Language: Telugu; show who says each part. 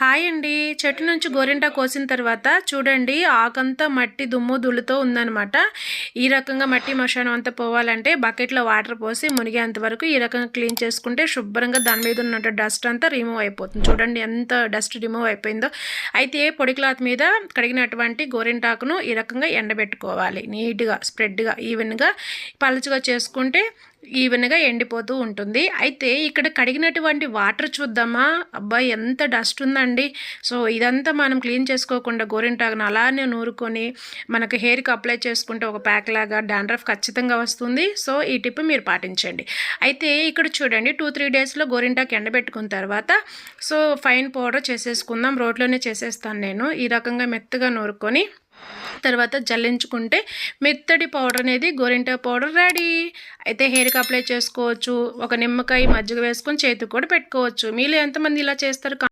Speaker 1: హాయ్ అండి. చెట్టు నుంచి గోరింటా కోసిన తర్వాత చూడండి ఆకంతా మట్టి దుమ్ము దులుతో ఉందనమాట ఈ రకంగా మట్టి మశానం అంతా పోవాలంటే బకెట్లో వాటర్ పోసి మునిగేంత వరకు ఈ రకంగా క్లీన్ చేసుకుంటే శుభ్రంగా దాని మీద ఉన్న డస్ట్ అంతా రిమూవ్ అయిపోతుంది. చూడండి ఎంత డస్ట్ రిమూవ్ అయిపోయిందో. అయితే పొడి క్లాత్ మీద కడిగినటువంటి గోరింటాకును ఈ రకంగా ఎండబెట్టుకోవాలి. నీట్గా స్ప్రెడ్గా ఈవెన్గా పలుచగా చేసుకుంటే ఈవెన్గా ఎండిపోతూ ఉంటుంది. అయితే ఇక్కడ కడిగినటువంటి వాటర్ చూద్దామా? అబ్బాయి ఎంత డస్ట్ ఉందండి. సో ఇదంతా మనం క్లీన్ చేసుకోకుండా గోరింటాకును అలానే నూరుకొని మనకు హెయిర్కి అప్లై చేసుకుంటే ఒక ప్యాక్ లాగా డాండ్రఫ్ ఖచ్చితంగా వస్తుంది. సో ఈ టిప్ మీరు పాటించండి. అయితే ఇక్కడ చూడండి టూ త్రీ డేస్లో గోరింటాకు ఎండబెట్టుకున్న తర్వాత సో ఫైన్ పౌడర్ చేసేసుకుందాం. రోడ్లోనే చేసేస్తాను నేను. ఈ రకంగా మెత్తగా నూరుకొని తర్వాత జల్లించుకుంటే మెత్తడి పౌడర్ అనేది గోరింటా పౌడర్ రెడీ. అయితే హెయిర్కి అప్లై చేసుకోవచ్చు. ఒక నిమ్మకాయ మజ్జిగ వేసుకొని చేతికి కూడా పెట్టుకోవచ్చు. మీలో ఎంతమంది ఇలా చేస్తారు?